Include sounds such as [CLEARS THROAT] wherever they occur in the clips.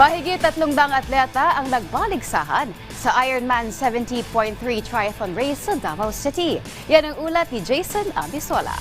Mahigit tatlong daang atleta ang nagbaligsahan sa Ironman 70.3 Triathlon Race sa Davao City. Yan ang ulat ni Jason Abisola.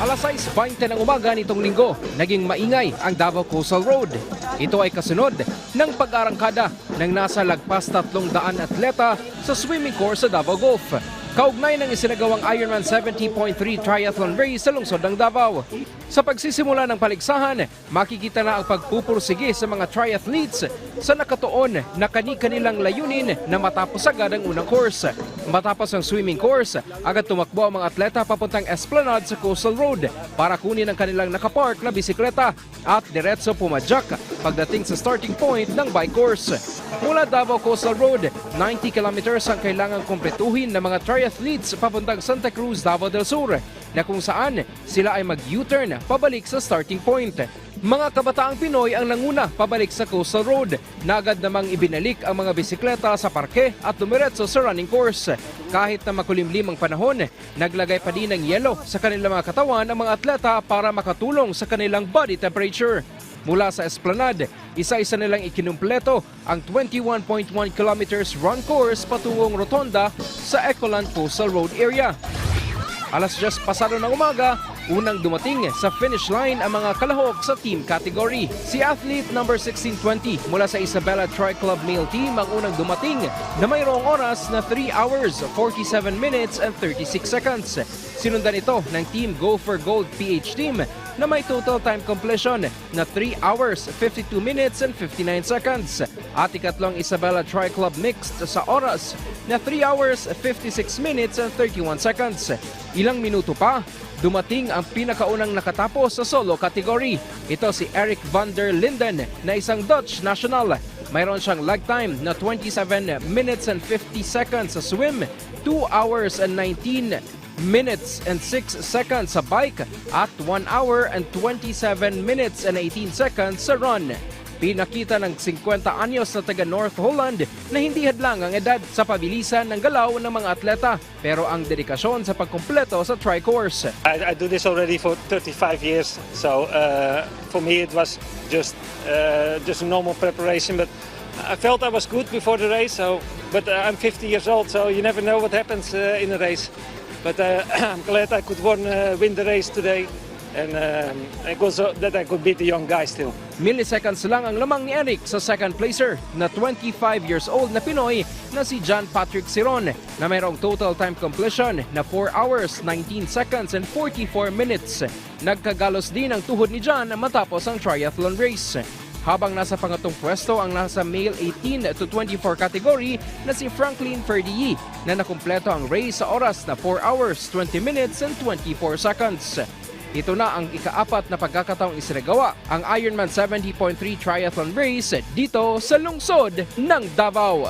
Alas 6.20 ng umaga nitong linggo, naging maingay ang Davao Coastal Road. Ito ay kasunod ng pag-arangkada ng nasa lagpas 300 atleta sa swimming course sa Davao Gulf. Kaugnay ng isinagawang Ironman 70.3 Triathlon Race sa lungsod ng Davao. Sa pagsisimula ng paligsahan, makikita na ang pagpupursige sa mga triathletes sa nakatuon na kani-kanilang layunin na matapos agad ang unang course. Matapos ang swimming course, agad tumakbo ang mga atleta papuntang Esplanade sa Coastal Road para kunin ang kanilang nakapark na bisikleta at diretso pumadyak pagdating sa starting point ng bike course. Mula Davao Coastal Road, 90 kilometers ang kailangang kumpletuhin ng mga triathletes papuntang Santa Cruz, Davao del Sur na kung saan sila ay mag-U-turn pabalik sa starting point. Mga kabataang Pinoy ang nanguna pabalik sa Coastal Road na agad namang ibinalik ang mga bisikleta sa parke at dumiretso sa running course. Kahit na makulimlim ang panahon, naglagay pa din ng yelo sa kanilang mga katawan ang mga atleta para makatulong sa kanilang body temperature. Mula sa Esplanade, isa-isa nilang ikinumpleto ang 21.1 kilometers run course patungong Rotonda sa Ecoland Coastal Road area. Alas 10 pasado ng umaga, unang dumating sa finish line ang mga kalahok sa team category. Si athlete number 1620 mula sa Isabela Tri Club male team ang unang dumating na mayroong oras na 3 hours, 47 minutes and 36 seconds. Sinundan ito ng Team Go for Gold PH team na may total time completion na 3 hours, 52 minutes and 59 seconds. At ikatlong Isabela Tri Club Mixed sa oras na 3 hours, 56 minutes and 31 seconds. Ilang minuto pa, dumating ang pinakaunang nakatapos sa solo category. Ito si Eric van der Linden na isang Dutch national. Mayroon siyang lag time na 27 minutes and 50 seconds sa swim, 2 hours and 19 minutes and 6 seconds sa bike at 1 hour and 27 minutes and 18 seconds sa run. Pinakita ng 50 anyos na taga North Holland na hindi hadlang ang edad sa pabilisan ng galaw ng mga atleta pero ang dedikasyon sa pagkumpleto sa tri-course. I, I do this already for 35 years, so uh, for me it was just uh, just normal preparation. But I felt I was good before the race. So, but uh, I'm 50 years old, so you never know what happens uh, in a race. But uh, [CLEARS THROAT] I'm glad I could won, uh, win the race today, and um, it was uh, that I could beat the young guys still. Milliseconds lang ang lamang ni Eric sa second placer na 25 years old na Pinoy na si John Patrick Siron na mayroong total time completion na 4 hours, 19 seconds and 44 minutes. Nagkagalos din ang tuhod ni John matapos ang triathlon race. Habang nasa pangatong pwesto ang nasa male 18 to 24 category na si Franklin Ferdiyi na nakumpleto ang race sa oras na 4 hours, 20 minutes and 24 seconds. Ito na ang ikaapat na pagkakataong isinagawa ang Ironman 70.3 Triathlon Race dito sa lungsod ng Davao.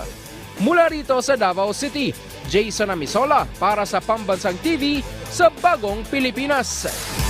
Mula rito sa Davao City, Jason Amisola para sa Pambansang TV sa Bagong Pilipinas.